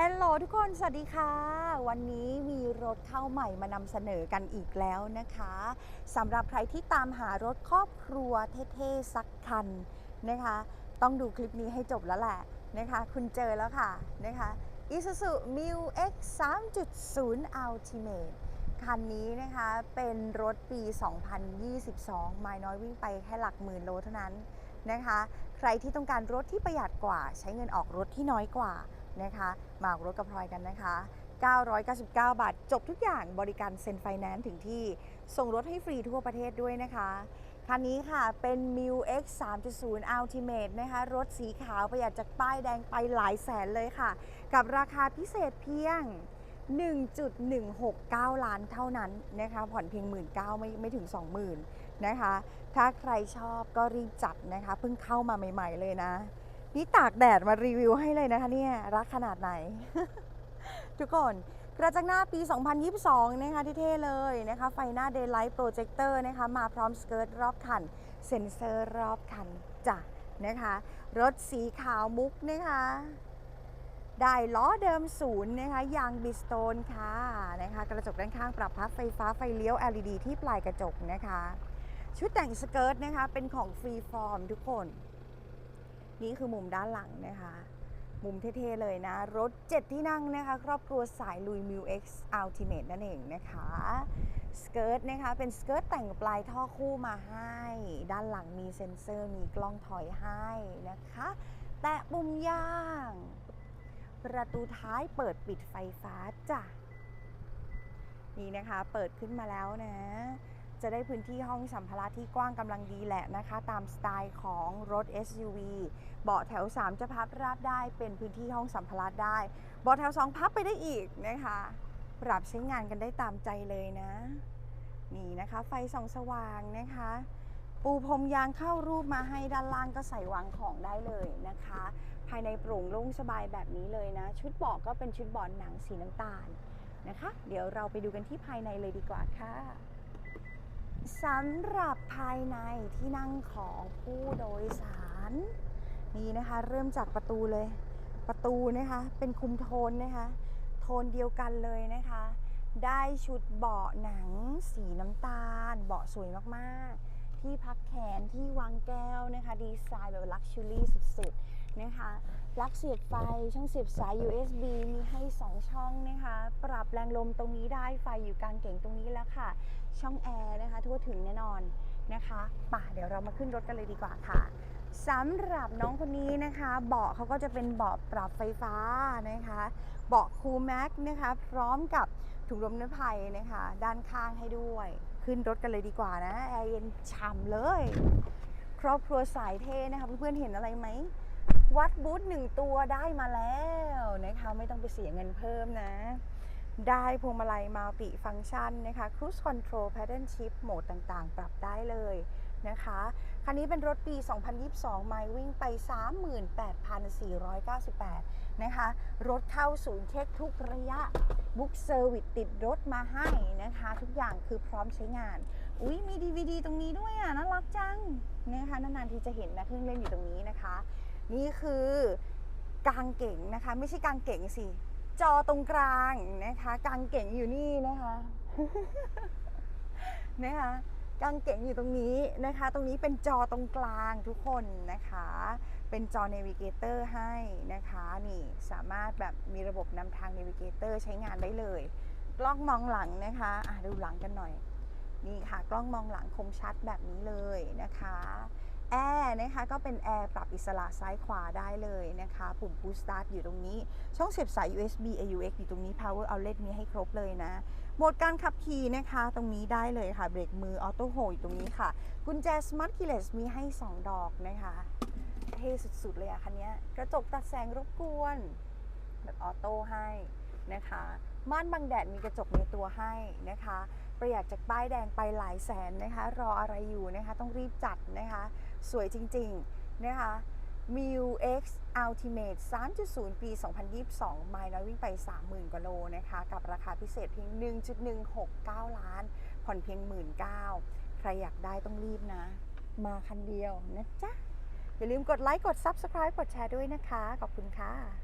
ฮลโหลทุกคน สวัสดีค่ะ วันนี้มีรถเข้าใหม่มานำเสนอกันอีกแล้วนะคะสำหรับใครที่ตามหารถครอบครัวเท่ๆสักคันนะคะ ต้องดูคลิปนี้ให้จบแล้วแหละนะคะ คุณเจอแล้วค่ะนะคะ Isuzu Mu X 3.0 Ultimate คันนี้นะคะเป็นรถปี 2022 ไม่น้อยวิ่งไปแค่หลักหมื่นโลเท่านั้นนะคะ ใครที่ต้องการรถที่ประหยัดกว่า ใช้เงินออกรถที่น้อยกว่า นะคะมารถกับพลอยกันนะคะ 999 บาท จบทุกอย่างบริการเซ็นไฟแนนซ์ถึงที่ ส่งรถให้ฟรีทั่วประเทศด้วยนะคะ คันนี้ค่ะเป็น m u X 3.0 Ultimate นะคะ รถสีขาวประหยัดจากป้ายแดงไปหลายแสนเลยค่ะ กับราคาพิเศษเพียง 1.169 ล้านเท่านั้นนะคะ ผ่อนเพียง 1 9 0 0 0ไม่ไม่ถึง 20,000 นะคะ ถ้าใครชอบก็รีบจัดนะคะ เพิ่งเข้ามาใหม่ ๆ เลยนะ นี่ตากแดดมารีวิวให้เลยนะคะเนี่ย รักขนาดไหน ทุกคนกระจังหน้าปี 2022 นะคะที่เท่เลยนะคะ ไฟหน้า Daylight Projector นะคะ มาพร้อมสเกิร์ตรอบคัน เซ็นเซอร์รอบคันจ้ะนะคะ รถสีขาวมุกนะคะ ได้ล้อเดิมศูนย์นะคะ ยางบิสโตนค่ะนะคะ กระจกด้านข้างปรับพับไฟฟ้าไฟเลี้ยว LED ที่ปลายกระจกนะคะ ชุดแต่งสเกิร์ตนะคะ เป็นของฟรีฟอร์มทุกคน นี่คือมุมด้านหลังนะคะ มุมเท่ๆเลยนะ รถ 7 ที่นั่งนะคะ ครอบครัวสายลุย m u X Ultimate นั่นเองนะคะสเกิร์ตนะคะ เป็นสเกิร์ตแต่งปลายท่อคู่มาให้ ด้านหลังมีเซ็นเซอร์มีกล้องถอยให้นะคะ แตะปุ่มย่าง ประตูท้ายเปิดปิดไฟฟ้าจ้ะนี่นะคะ เปิดขึ้นมาแล้วนะ จะได้พื้นที่ห้องสัมภาระที่กว้างกำลังดีแหละนะคะ ตามสไตล์ของรถ SUV เบาะแถว 3 จะพับราบได้เป็นพื้นที่ห้องสัมภาระได้เบาะแถว 2 พับไปได้อีกนะคะ ปรับใช้งานกันได้ตามใจเลยนะ นี่นะคะไฟส่องสว่างนะคะ ปูพรมยางเข้ารูปมาให้ด้านล่างก็ใส่วางของได้เลยนะคะ ภายในโปร่งโล่งสบายแบบนี้เลยนะ ชุดเบาะก็เป็นชุดเบาะหนังสีน้ำตาลนะคะ เดี๋ยวเราไปดูกันที่ภายในเลยดีกว่าค่ะ สำหรับภายในที่นั่งของผู้โดยสาร นี่นะคะ เริ่มจากประตูเลย ประตูนะคะ เป็นคุมโทนนะคะ โทนเดียวกันเลยนะคะ ได้ชุดเบาะหนัง สีน้ำตาล เบาะสวยมากๆ ที่พักแขนที่วางแก้วนะคะ ดีไซน์แบบลักชัวรี่สุดๆนะคะปลั๊กเสียบไฟ ช่องเสียบสาย USB มีให้ 2 ช่องนะคะ ปรับแรงลมตรงนี้ได้ไฟอยู่กลางเก่งตรงนี้แล้วค่ะ ช่องแอร์นะคะ ทั่วถึงแน่นอนนะคะป่ะเดี๋ยวเรามาขึ้นรถกันเลยดีกว่าค่ะสำหรับน้องคนนี้นะคะ เบาะเขาก็จะเป็นเบาะปรับไฟฟ้านะคะ เบาะคูลแม็กนะคะ พร้อมกับถุงลมนิรภัยนะคะ ด้านข้างให้ด้วย ขึ้นรถกันเลยดีกว่านะแอร์เย็นฉ่ำเลย ครอบครัวสายเท่นะคะเพื่อนๆเห็นอะไรไหมวัดบูธหนึ่งตัวได้มาแล้วนะคะไม่ต้องไปเสียเงินเพิ่มนะ ได้พวงมาลัยมัลติฟัง c t ชันนะคะ Cruise Control Pattern Shift โหมดต่างๆ ปรับได้เลยนะคะ คันนี้เป็นรถปี 2022 ไมล์วิ่งไป 38,498 นะคะ รถเข้าศูนย์เช็คทุกระยะ บุ๊กเซอร์วิสติดรถมาให้นะคะ ทุกอย่างคือพร้อมใช้งาน อุ้ยมี DVD ตรงนี้ด้วยอะน่ารักจังนะคะนานๆทีจะเห็นนะเครื่องเล่นอยู่ตรงนี้นะคะ นี่คือกางเก่งนะคะ ไม่ใช่กางเก่งสิ จอตรงกลางนะคะ กางเก่งอยู่นี่นะคะนะคะ กางเกงอยู่ตรงนี้นะคะ ตรงนี้เป็นจอตรงกลางทุกคนนะคะ เป็นจอ Navigator ให้นะคะนี่สามารถแบบมีระบบนำทาง Navigator ใช้งานได้เลย กล้องมองหลังนะคะะดูหลังกันหน่อย นี่ค่ะกล้องมองหลังคมชัดแบบนี้เลยนะคะ แอร์นะคะก็เป็นแอร์ปรับอิสระซ้ายขวาได้เลยนะคะ ปุ่ม push start อยู่ตรงนี้ ช่องเสียบสาย USB AUX อยู่ตรงนี้ power outlet มีให้ครบเลยนะ โหมดการขับขี่นะคะ ตรงนี้ได้เลยค่ะ เบรกมือออโต้โฮอยู่ตรงนี้ค่ะ กุญแจ smart keyless มีให้ 2 ดอกนะคะเท่สุดๆเลยอะคันนี้กระจกตัดแสงรบกวน แบบออโต้ให้ นะคะ ม่านบังแดดมีกระจกในตัวให้นะคะ ประหยัดจากป้ายแดงไปหลายแสนนะคะ รออะไรอยู่นะคะ ต้องรีบจัดนะคะ สวยจริงๆนะคะ m u X Ultimate 3.0 ปี 2022 ไมล์น้อยวิ่งไป 30,000กว่าโลนะคะ กับราคาพิเศษเพียง 1.169 ล้าน ผ่อนเพียง 19,000 ใครอยากได้ต้องรีบนะ มาคันเดียวนะจ๊ะ อย่าลืมกดไลค์ กด Subscribe กดแชร์ด้วยนะคะ ขอบคุณค่ะ